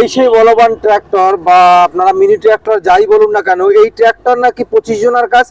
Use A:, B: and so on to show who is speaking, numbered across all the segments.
A: এই সেই বলবান ট্র্যাক্টর বা আপনারা মিনি ট্র্যাক্টর যাই বলুন না কেন, এই ট্র্যাক্টর নাকি পঁচিশ জনের কাজ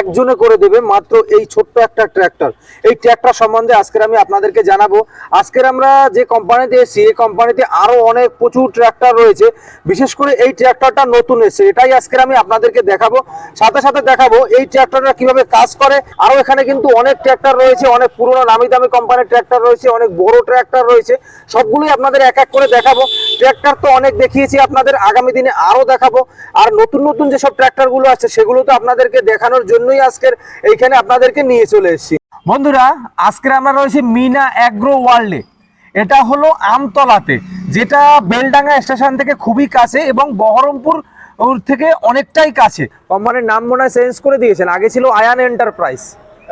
A: একজনে করে দেবে মাত্র এই ছোট্ট একটা ট্র্যাক্টর। এই ট্র্যাক্টর সম্বন্ধে আজকের আমি আপনাদেরকে জানাব। আজকের আমরা যে কোম্পানিতে এসেছি, এই কোম্পানিতে আরও অনেক প্রচুর ট্র্যাক্টর রয়েছে। বিশেষ করে এই ট্র্যাক্টরটা নতুন এসেছে, এটাই আজকের আমি আপনাদেরকে দেখাবো। সাথে সাথে দেখাবো এই ট্র্যাক্টরটা কীভাবে কাজ করে। আরও এখানে কিন্তু অনেক ট্র্যাক্টর রয়েছে, অনেক পুরনো নামি দামি কোম্পানির ট্র্যাক্টর রয়েছে, অনেক বড় ট্র্যাক্টর রয়েছে। সবগুলোই আপনাদের এক এক করে দেখাবো। ট্র্যাক্টর তো অনেক দেখিয়েছি আপনাদের আগামী দিনে আরও দেখাবো। আর নতুন নতুন যেসব ট্র্যাক্টরগুলো আছে সেগুলো তো আপনাদেরকে দেখানোর জন্যই আজকের এইখানে আপনাদেরকে নিয়ে চলে এসেছি। বন্ধুরা আজকে আমরা রয়েছি মিনা অ্যাগ্রো ওয়ার্ল্ডে। এটা হলো আমতলাতে যেটা বেলডাঙ্গা স্টেশন থেকে খুবই কাছে এবং বহরমপুর ওর থেকে অনেকটাই কাছে। কোম্পানির নাম মনে চেঞ্জ করে দিয়েছেন আগে ছিল আয়ান এন্টারপ্রাইজ।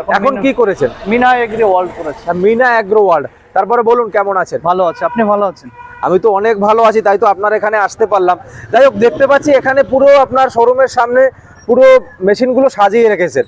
B: এখন
A: এখন কি করেছেন?
B: মিনা এগ্রি ওয়ার্ল্ড করেছে।
A: Meena agro world. তারপরে বলুন কেমন আছেন?
B: ভালো আছে আপনি ভালো আছেন?
A: আমি তো অনেক ভালো আছি, তাই তো আপনার এখানে আসতে পারলাম। যাই হোক, দেখতে পাচ্ছি এখানে পুরো আপনার শোরুমের সামনে পুরো মেশিনগুলো সাজিয়ে রেখেছেন।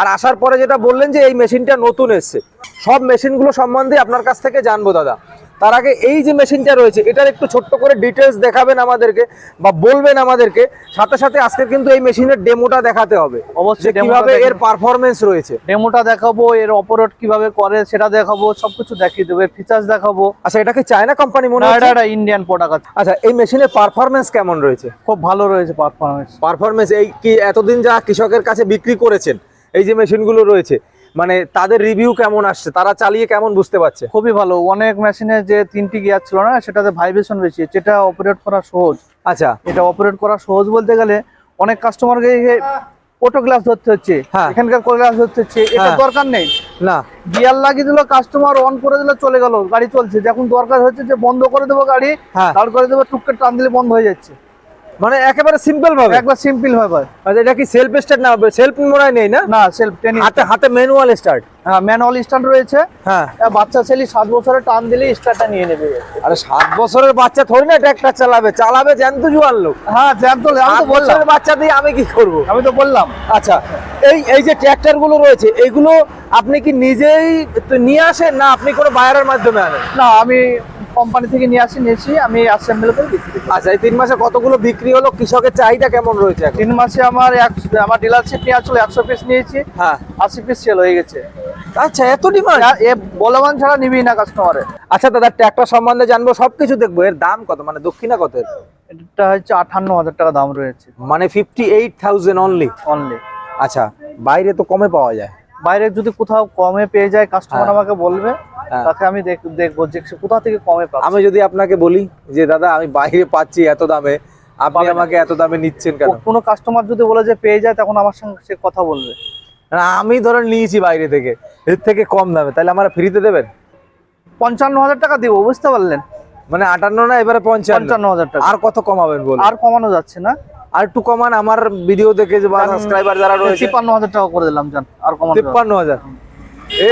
A: আর আসার পরে যেটা বললেন যে এই মেশিনটা নতুন এসছে। সব মেশিনগুলো সম্বন্ধে আপনার কাছ থেকে জানব, দাদা। তার আগে এই যে মেশিনটা রয়েছে এটার একটু ছোট্ট করে ডিটেলস দেখাবেন আমাদেরকে বা বলবেন আমাদেরকে। সাথে সাথে আজকে কিন্তু এই মেশিনের ডেমোটা দেখাতে হবে
B: অবশ্যই
A: কীভাবে এর পারফরমেন্স রয়েছে।
B: ডেমোটা দেখাবো এর অপারেট কীভাবে করে সেটা দেখাবো সবকিছু দেখিয়ে দেবো ফিচার্স দেখাবো।
A: আচ্ছা এটা কি চায়না কোম্পানি মনে হয়
B: এটা ইন্ডিয়ান প্রোডাক্ট
A: আচ্ছা এই মেশিনের পারফরমেন্স কেমন রয়েছে?
B: খুব ভালো রয়েছে পারফরমেন্স
A: পারফরমেন্স এই কি এতদিন যা কৃষকের কাছে বিক্রি করেছেন এই যে মেশিনগুলো রয়েছে মানে তাদের রিভিউ কেমন আসছে? তারা চালিয়ে কেমন বুঝতে পারছে?
B: খুবই ভালো। অনেক মেশিনে যে তিনটি গিয়ার ছিল না সেটাতে ভাইব্রেশন বেশি যেটা অপারেট করা সহজ।
A: আচ্ছা।
B: এটা অপারেট করা সহজ বলতে গেলে অনেক কাস্টমারকে অটো গ্লাস ধরতে হচ্ছে
A: হ্যাঁ।
B: এখানকার কোল গ্লাস ধরতে হচ্ছে এটা
A: হ্যাঁ।
B: দরকার নেই।
A: না।
B: গিয়ার লাগিয়ে দিল কাস্টমার অন করে দিল চলে গেল গাড়ি চলছে। যখন দরকার হচ্ছে যে বন্ধ করে দেবো গাড়ি
A: হ্যাঁ।
B: দাঁড় করে দেবো টুককে টান দিলে বন্ধ হয়ে যাচ্ছে।
A: মানে একেবারে সিম্পল ভাবে।
B: একবার সিম্পল ভাই
A: আচ্ছা এটা কি সেলফ স্টার্ট না হবে সেলফ হয় নেই না?
B: না সেলফ টেনিং
A: হাতে হাতে ম্যানুয়াল স্টার্ট
B: হ্যাঁ ম্যানুয়াল স্টার্ট রয়েছে।
A: হ্যাঁ।
B: বাচ্চা ছেলে সাত বছরের টান দিলে স্টার্টটা নিয়ে নেবে।
A: আরে সাত বছরের বাচ্চা থোড়ি না ট্র্যাক্টর চালাবে। চালাবে জ্যান্ত জুয়ান লোক।
B: হ্যাঁ জ্যাম তো আমি তো বললাম।
A: বাচ্চা দিয়ে আমি কি করব?
B: আমি তো বললাম।
A: আচ্ছা এই এই যে ট্র্যাক্টরগুলো রয়েছে এগুলো আপনি কি নিজেই তো নিয়ে আসেন না আপনি কোনো বায়ারের মাধ্যমে আনেন?
B: না আমি কোম্পানি থেকে নিয়ে আসি নিয়েছি আমি অ্যাসেম্বল করে বিক্রি করি।
A: আচ্ছা এই তিন মাসে কতগুলো বিক্রি হলো? কৃষকের চাহিদা কেমন রয়েছে
B: তিন মাসে আমার আমার ডিলারশিপ নিয়ে আসলে একশো পিস নিয়েছি
A: হ্যাঁ।
B: আশি পিস সেল হয়ে গেছে।
A: আচ্ছা এত ডিমান্ড
B: এ বলবান ছাড়া নিবি না কাস্টমারে
A: আচ্ছা দাদা ট্র্যাক্টর সম্বন্ধে জানব সবকিছু দেখব। এর দাম কত? মানে দক্ষিণা কত?
B: এটা হচ্ছে আটান্ন হাজার টাকা দাম রয়েছে।
A: মানে fifty eight thousand only
B: only
A: আচ্ছা বাইরে তো কমে পাওয়া যায়।
B: বাইরে যদি কোথাও কমে পেয়ে যায় কাস্টমার
A: হ্যাঁ।
B: আমাকে বলবে। তাকে আমি দেখ- দেখব যে কোথা থেকে কমে পাবে
A: আমি যদি আপনাকে বলি যে দাদা আমি বাইরে পাচ্ছি এত দামে আপনি আমাকে এত দামে নিচ্ছেন কেন?
B: কোনো কাস্টমার যদি বলে যে পেয়ে যায় তখন আমার সঙ্গে সে কথা বলবে।
A: আমি ধরেন নিয়েছি বাইরে থেকে এর থেকে কম দামে তাহলে আমার ফ্রিতে দেবেন?
B: পঞ্চান্ন হাজার টাকা দিব বুঝতে পারলেন?
A: মানে আটান্ন না এবারে পঞ্চান্ন।
B: হাজার টাকা।
A: আর কত কমাবেন বল
B: আর কমানো যাচ্ছে না।
A: আর একটু কমান আমার ভিডিও দেখে যে সাবস্ক্রাইবার যারা রয়েছে।
B: তিপ্পান্ন হাজার টাকা করে দিলাম জান আর কমানো।
A: তিপ্পান্ন হাজার।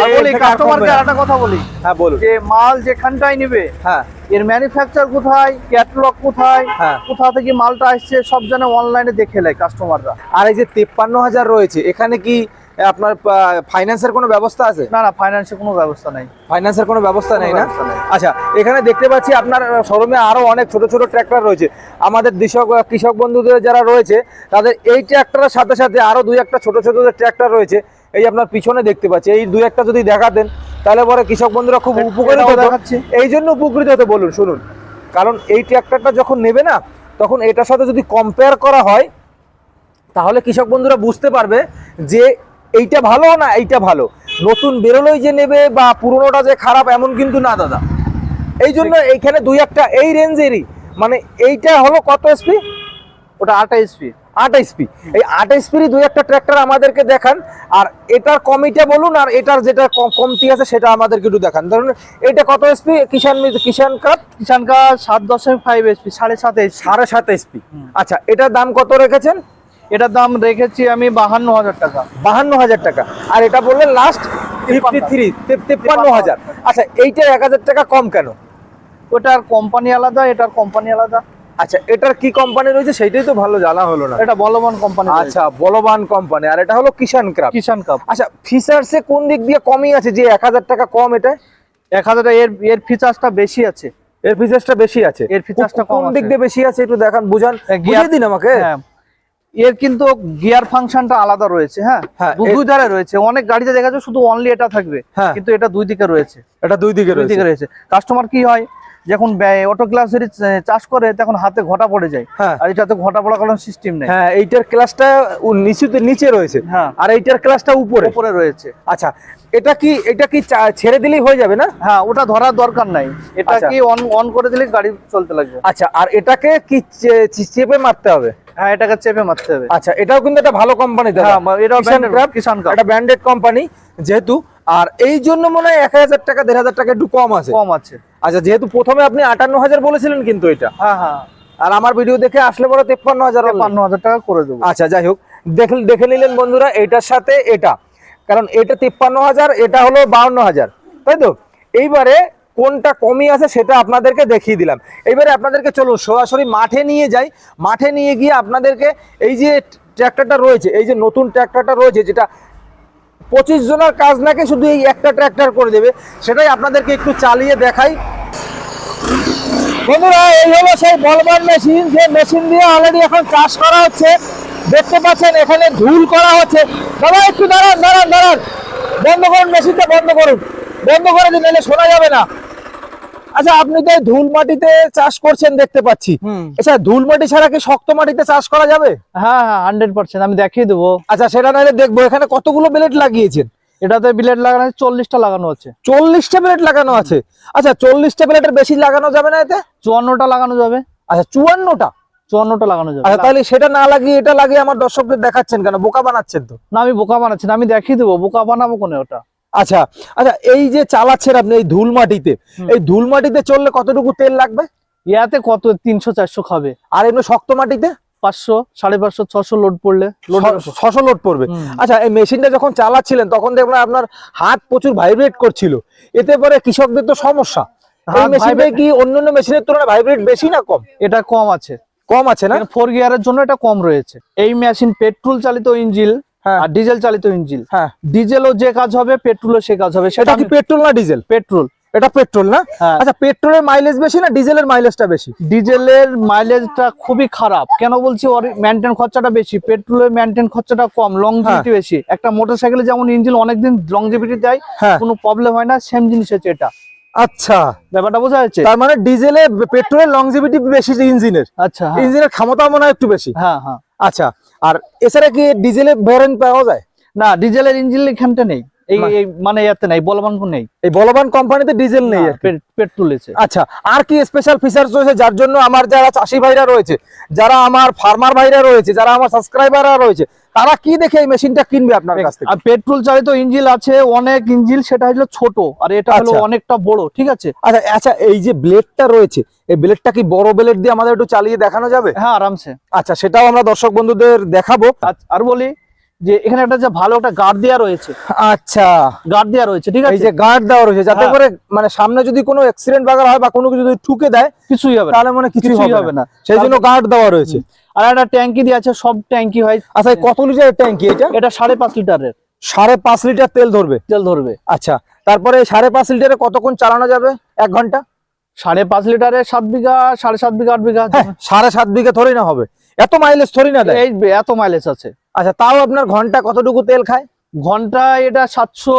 B: আর বলি কাস্টমারকে একটা কথা বলি।
A: হ্যাঁ বলুন।
B: যে মাল যেখানটাই নিবে
A: হ্যাঁ।
B: এর ম্যানুফ্যাকচার কোথায় ক্যাটালগ কোথায়
A: হ্যাঁ।
B: কোথা থেকে মালটা আসছে সব যেন অনলাইনে দেখে নেয় কাস্টমাররা
A: আর এই যে তিপ্পান্ন হাজার রয়েছে এখানে কি আপনার ফাইন্যান্সের কোনো ব্যবস্থা আছে?
B: না না ফাইন্যান্সে কোনো ব্যবস্থা নাই।
A: ফাইন্যান্সের কোনো ব্যবস্থা নেই না? আচ্ছা এখানে দেখতে পাচ্ছি আপনার শোরুমে আরও অনেক ছোট ছোট ট্র্যাক্টর রয়েছে। আমাদের কৃষক কৃষক বন্ধুদের যারা রয়েছে তাদের এই ট্র্যাক্টরের সাথে সাথে আরও দুই একটা ছোট ছোট ট্র্যাক্টর রয়েছে। এই আপনার পিছনে দেখতে পাচ্ছি এই দু একটা যদি দেখাতেন তাহলে পরে কৃষক বন্ধুরা খুব উপকৃত
B: দেখাচ্ছি।
A: এই জন্য উপকৃত হতে বলুন শুনুন। কারণ এই ট্র্যাক্টরটা যখন নেবে না তখন এটার সাথে যদি কম্পেয়ার করা হয় তাহলে কৃষক বন্ধুরা বুঝতে পারবে যে এইটা ভালো না এইটা ভালো। নতুন বেরোলেই যে নেবে বা পুরোনোটা যে খারাপ এমন কিন্তু না দাদা। এই জন্য এইখানে দুই একটা এই রেঞ্জেরই মানে এইটা হলো কত এসপি
B: ওটা আটা এসপি
A: আট এসপি এই আট এসপির দুই একটা ট্র্যাক্টর আমাদেরকে দেখান। আর এটার কমিটা বলুন আর এটার যেটা কম- কমতি আছে সেটা আমাদেরকে একটু দেখান। ধরুন এটা কত এসপি কিষান কিষান কাপ?
B: কিষান কাপ সাত দশমিক ফাইভ এসপি সাড়ে সাত এসপি
A: সাড়ে সাত এসপি। আচ্ছা এটার দাম কত রেখেছেন?
B: এটার দাম রেখেছি আমি বাহান্ন হাজার টাকা।
A: বাহান্ন হাজার টাকা। আর এটা বললেন লাস্ট ফিফটি থ্রি তেপ্পান্ন হাজার। আচ্ছা এইটা এক হাজার টাকা কম কেন?
B: ওটার কোম্পানি আলাদা এটার কোম্পানি আলাদা।
A: আচ্ছা এটার কি কোম্পানি রয়েছে সেটাই তো ভালো জানা হলো না।
B: এটা বলবান কোম্পানি
A: আচ্ছা বলবান কোম্পানি আর এটা হলো কিষান ক্রাফট
B: কিষান কাপ
A: আচ্ছা ফিচার্সে কোন দিক দিয়ে কমই আছে? যে এক হাজার টাকা কম এটা
B: এক হাজার এর এর ফিচার্সটা বেশি আছে।
A: এর ফিচার্সটা বেশি আছে?
B: এর ফিচার্সটা
A: কোন
B: কম
A: দিক দিয়ে বেশি আছে? একটু দেখান বুঝান। বুঝিয়ে দিন আমাকে।
B: হ্যাঁ। এর কিন্তু গিয়ার ফাংশনটা আলাদা রয়েছে হ্যাঁ?
A: হ্যাঁ,
B: দুই ধারে রয়েছে। অনেক গাড়িতে দেখা যায় শুধু অনলি এটা থাকবে।
A: হ্যাঁ।
B: কিন্তু এটা দুই দিকে রয়েছে।
A: এটা দুই দিকে
B: দুই দিকে রয়েছে। কাস্টমার কি হয়? যখন অটো ক্লাসের চাষ করে তখন হাতে ঘটা পড়ে যায়।
A: হ্যাঁ।
B: আর এটাতে ঘটা পড়া কোনো সিস্টেম নেই।
A: হ্যাঁ এইটার ক্লাসটা নিচুতে নিচে রয়েছে।
B: হ্যাঁ।
A: আর এইটার ক্লাসটা উপরে?
B: উপরে রয়েছে।
A: আচ্ছা এটা কি এটা কি ছেড়ে দিলেই হয়ে যাবে না?
B: হ্যাঁ ওটা ধরার দরকার নাই। এটা
A: আচ্ছা।
B: কি অন অন করে দিলে গাড়ি চলতে লাগবে।
A: আচ্ছা আর এটাকে কি চেপে মারতে হবে?
B: হ্যাঁ এটাকে চেপে মারতে হবে।
A: আচ্ছা এটাও কিন্তু একটা ভালো কোম্পানি
B: হ্যাঁ এটা
A: কিষান ক্রাফট,
B: কিষান
A: একটা ব্র্যান্ডেড কোম্পানি যেহেতু আর এই জন্য মনে হয় এক হাজার টাকা দেড় হাজার টাকা একটু কম আছে।
B: কম আছে।
A: আচ্ছা যেহেতু প্রথমে আপনি আটান্ন হাজার বলেছিলেন কিন্তু এটা।
B: হ্যাঁ হ্যাঁ।
A: আর আমার ভিডিও দেখে আসলে বড় তেপ্পান্ন হাজার
B: পান্ন হাজার টাকা করে দেবো।
A: আচ্ছা যাই হোক। দেখে দেখে নিলেন বন্ধুরা এটার সাথে এটা। কারণ এটা তিপ্পান্ন হাজার এটা হলো বাউন্ন হাজার। তাই তো? এইবারে কোনটা কমই আছে সেটা আপনাদেরকে দেখিয়ে দিলাম। এইবারে আপনাদেরকে চলুন সরাসরি মাঠে নিয়ে যাই। মাঠে নিয়ে গিয়ে আপনাদেরকে এই যে ট্র্যাক্টরটা রয়েছে এই যে নতুন ট্র্যাক্টরটা রয়েছে যেটা পঁচিশ জনের কাজ নাকি শুধু এই একটা ট্র্যাক্টর করে দেবে? সেটাই আপনাদেরকে একটু চালিয়ে দেখাই। বন্ধুরা, এই হলো সেই বলবার মেশিন যে মেশিন দিয়ে অলরেডি এখন চাষ করা হচ্ছে। দেখতে পাচ্ছেন, এখানে ধুল করা হচ্ছে। দাদা, একটু দাঁড়ান দাঁড়ান দাঁড়ান। বন্ধ করুন মেশিনটা বন্ধ করুন। বন্ধ করে দিন নাহলে শোনা যাবে না। আচ্ছা আপনি তো ধুল মাটিতে চাষ করছেন দেখতে পাচ্ছি। আচ্ছা ধুল মাটি ছাড়া কি শক্ত মাটিতে চাষ করা যাবে?
B: হ্যাঁ হ্যাঁ হান্ড্রেড পার্সেন্ট আমি দেখিয়ে দেবো।
A: আচ্ছা সেটা নাহলে দেখব এখানে কতগুলো ব্লেড লাগিয়েছেন?
B: এটাতে বিলেট লাগানো আছে চল্লিশটা লাগানো আছে।
A: চল্লিশটা ব্লেড লাগানো আছে? আচ্ছা চল্লিশটা ব্লেডের বেশি লাগানো যাবে না এতে?
B: চুয়ান্নটা লাগানো যাবে।
A: আচ্ছা চুয়ান্নটা?
B: চুয়ান্নটা লাগানো যাবে।
A: আচ্ছা তাহলে সেটা না লাগিয়ে এটা লাগিয়ে আমার দর্শকদের দেখাচ্ছেন কেন? বোকা বানাচ্ছেন তো?
B: না আমি বোকা বানাচ্ছি না আমি দেখিয়ে দেবো বোকা বানাবো কোনে ওটা?
A: আচ্ছা আচ্ছা এই যে চালাচ্ছেন আপনি এই ধুল মাটিতে এই ধুল মাটিতে চললে কতটুকু তেল লাগবে?
B: ইয়াতে কত তিনশো চারশো খাবে।
A: আর এমনি শক্ত মাটিতে?
B: পাঁচশো সাড়ে পাঁচশো ছশো লোড পড়লে।
A: ছশো লোড পড়বে। আচ্ছা এই মেশিনটা যখন চালাচ্ছিলেন তখন দেখলাম আপনার হাত প্রচুর ভাইব্রেট করছিল। এতে পরে কৃষকদের তো সমস্যা। এই কি অন্যান্য মেশিনের তুলনায় ভাইব্রেট বেশি না কম?
B: এটা কম আছে।
A: কম আছে না?
B: ফোর গিয়ারের জন্য এটা কম রয়েছে। এই মেশিন পেট্রোল চালিত ইঞ্জিল
A: হ্যাঁ
B: আর ডিজেল চালিত ইঞ্জিল
A: হ্যাঁ।
B: ডিজেলও যে কাজ হবে পেট্রোলও সে কাজ হবে। সেটা
A: কি পেট্রোল না ডিজেল
B: পেট্রোল
A: এটা পেট্রোল না?
B: হ্যাঁ।
A: আচ্ছা পেট্রোলের মাইলেজ বেশি না ডিজেলের মাইলেজটা বেশি?
B: ডিজেলের মাইলেজটা খুবই খারাপ। কেন বলছি ওর মেনটেন খরচাটা বেশি? পেট্রোলের মেনটেন খরচাটা কম লংজিভিটি বেশি। একটা মোটরসাইকেলে যেমন ইঞ্জিন অনেকদিন লংজিভিটি দেয়
A: হ্যাঁ।
B: কোনো প্রবলেম হয় না সেম জিনিস হচ্ছে এটা।
A: আচ্ছা।
B: ব্যাপারটা বোঝা যাচ্ছে?
A: তার মানে ডিজেলে পেট্রোলের লংজিভিটি বেশি ইঞ্জিনের
B: আচ্ছা হ্যাঁ।
A: ইঞ্জিনের ক্ষমতা মনে হয় একটু বেশি।
B: হ্যাঁ হ্যাঁ।
A: আচ্ছা আর এছাড়া কি ডিজেলের ভ্যারেন্ট পাওয়া যায়?
B: না ডিজেলের ইঞ্জিন এখানটা নেই। এই মানে ইয়াতে নাই বলবান নেই।
A: এই বলবান কোম্পানিতে ডিজেল নেই আচ্ছা আর কি স্পেশাল ফিচার্স রয়েছে যার জন্য আমার যারা চাষি ভাইরা রয়েছে যারা আমার ফার্মার ভাইরা রয়েছে যারা আমার সাবস্ক্রাইবাররা রয়েছে তারা কি দেখে এই মেশিনটা কিনবে আপনার কাছ থেকে?
B: আর পেট্রোল চালিত ইঞ্জিল আছে অনেক ইঞ্জিল সেটা হলো ছোট আর এটা হলো
A: আচ্ছা।
B: অনেকটা বড় ঠিক আছে?
A: আচ্ছা আচ্ছা এই যে ব্লেডটা রয়েছে এই ব্লেডটা কি বড় ব্লেড দিয়ে আমাদের একটু চালিয়ে দেখানো যাবে?
B: হ্যাঁ আরামসে।
A: আচ্ছা সেটাও আমরা দর্শক বন্ধুদের দেখাবো।
B: আচ্ছা, আর বলি যে এখানে একটা যে ভালো একটা গার্ড দেওয়া রয়েছে।
A: আচ্ছা।
B: গার্ড দেওয়া রয়েছে ঠিক
A: এই
B: আছে?
A: যে গার্ড দেওয়া রয়েছে যাতে
B: হ্যাঁ।
A: করে মানে সামনে যদি কোনো অ্যাক্সিডেন্ট বাগার হয় বা কোনো কিছু যদি ঠুকে দেয়
B: কিছুই হবে
A: তাহলে মানে কিছুই হবে না। সেই জন্য গার্ড দেওয়া রয়েছে।
B: আর একটা ট্যাঙ্কি দিয়ে আছে সব ট্যাঙ্কি হয়।
A: আচ্ছা কত লিটারের ট্যাঙ্কি এটা?
B: এটা সাড়ে পাঁচ লিটারের।
A: সাড়ে পাঁচ লিটার তেল ধরবে?
B: তেল ধরবে।
A: আচ্ছা তারপরে সাড়ে পাঁচ লিটারে কতক্ষণ চালানো যাবে? এক ঘণ্টা?
B: সাড়ে পাঁচ লিটারে সাত বিঘা সাড়ে সাত বিঘা আট বিঘা।
A: হ্যাঁ, সাড়ে সাত বিঘা থরি না হবে। এত মাইলেজ থরি না দেয়।
B: এই এত মাইলেজ আছে।
A: আচ্ছা তাও আপনার ঘণ্টা কতটুকু তেল খায়?
B: ঘণ্টা এটা সাতশো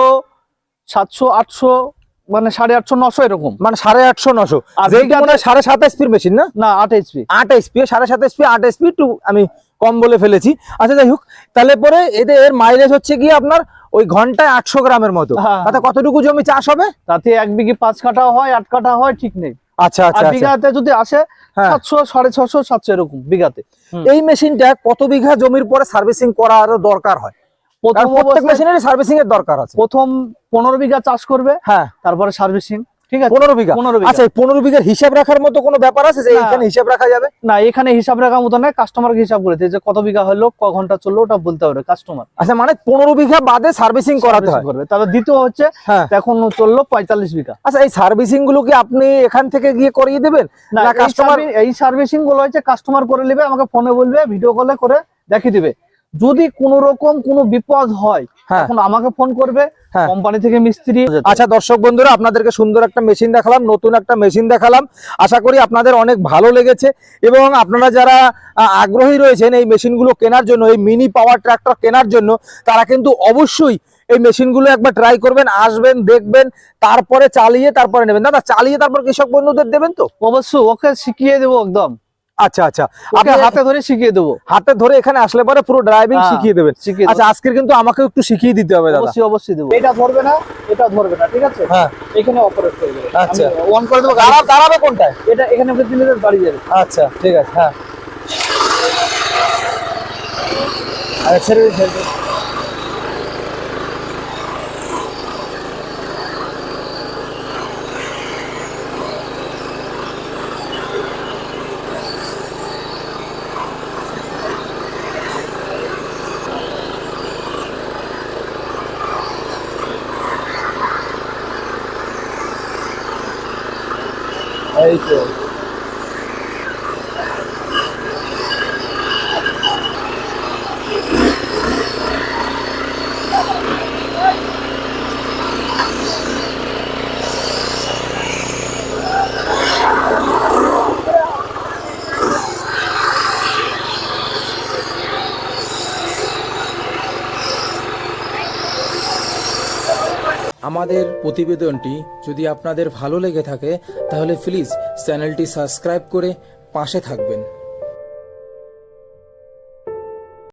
B: সাতশো আটশো মানে সাড়ে আটশো নশো এরকম।
A: মানে সাড়ে আটশো নশো। সাড়ে সাত এসপির মেশিন না?
B: না আট এসপি
A: আট এসপি সাড়ে সাত এসপি আট এসপি টু আমি কম বলে ফেলেছি। আচ্ছা যাই হোক তাহলে পরে এদের মাইলেজ হচ্ছে কি আপনার ওই ঘন্টায় আটশো গ্রামের মতো।
B: হ্যাঁ।
A: তাতে কতটুকু জমি চাষ হবে?
B: তাতে এক বিঘে পাঁচ কাঠা হয় আট কাঠা হয় ঠিক নেই।
A: আচ্ছা আচ্ছা আচ্ছা।
B: বিঘাতে যদি আসে
A: হ্যাঁ।
B: সাতশো সাড়ে ছশো সাতশো এরকম বিঘাতে।
A: এই মেশিনটা কত বিঘা জমির পরে সার্ভিসিং করার দরকার হয়?
B: প্রথম
A: প্রত্যেক মেশিনের সার্ভিসিং এর দরকার আছে।
B: প্রথম পনেরো বিঘা চাষ করবে
A: হ্যাঁ।
B: তারপরে সার্ভিসিং। ঠিক আছে?
A: পনেরো বিঘা। আচ্ছা পনেরো বিঘার হিসাব রাখার মতো কোনো ব্যাপার আছে যে এখানে হিসাব রাখা যাবে?
B: না এখানে হিসাব রাখার মতো নয় কাস্টমারকে হিসাব করেছে যে কত বিঘা হলো ক ঘণ্টা চলল ওটা বলতে হবে কাস্টমার
A: আচ্ছা মানে পনেরো বিঘা বাদে সার্ভিসিং করাতে হয়।
B: তারপর দ্বিতীয় হচ্ছে
A: হ্যাঁ।
B: এখন চলল পঁয়তাল্লিশ বিঘা।
A: আচ্ছা এই সার্ভিসিংগুলো কি আপনি এখান থেকে গিয়ে করিয়ে দেবেন?
B: না
A: না,
B: এই এই সার্ভিসিংগুলো হচ্ছে কাস্টমার করে নেবে আমাকে ফোনে বলবে ভিডিও কলে করে দেখিয়ে দিবে। যদি কোনো রকম কোনো বিপদ হয়
A: হ্যাঁ।
B: তখন আমাকে ফোন করবে
A: হ্যাঁ।
B: কোম্পানি থেকে মিস্ত্রি।
A: আচ্ছা দর্শক বন্ধুরা আপনাদেরকে সুন্দর একটা মেশিন দেখালাম নতুন একটা মেশিন দেখালাম। আশা করি আপনাদের অনেক ভালো লেগেছে এবং আপনারা যারা আগ্রহী রয়েছেন এই মেশিনগুলো কেনার জন্য এই মিনি পাওয়ার ট্রাক্টর কেনার জন্য তারা কিন্তু অবশ্যই এই মেশিনগুলো একবার ট্রাই করবেন আসবেন দেখবেন তারপরে চালিয়ে তারপরে নেবেন। দাদা চালিয়ে তারপর কৃষক বন্ধুদের দেবেন তো?
B: অবশ্যই ওকে শিখিয়ে দেবো একদম।
A: আচ্ছা আচ্ছা। আপনি
B: হাতে ধরে শিখিয়ে দেবো।
A: হাতে ধরে এখানে আসলে পরে পুরো ড্রাইভিং
B: হ্যাঁ,
A: শিখিয়ে দেবেন। আচ্ছা আজকের কিন্তু আমাকে একটু শিখিয়ে দিতে হবে দাদা।
B: অবশ্যই অবশ্যই দেবো। এটা ধরবে না এটা ধরবে না ঠিক আছে?
A: হ্যাঁ।
B: এখানে অপারেট করে দেবে।
A: আচ্ছা।
B: অন করে দেবো।
A: দাঁড়া দাঁড়াবে কোনটা
B: এটা এখানে আপনি দিলে বাড়ি যাবে।
A: আচ্ছা ঠিক আছে হ্যাঁ। আচ্ছা ছেড়ে দিন, ছেড়ে দিন। এই তো
C: আমাদের প্রতিবেদনটি যদি আপনাদের ভালো লেগে থাকে তাহলে প্লিজ চ্যানেলটি সাবস্ক্রাইব করে পাশে থাকবেন।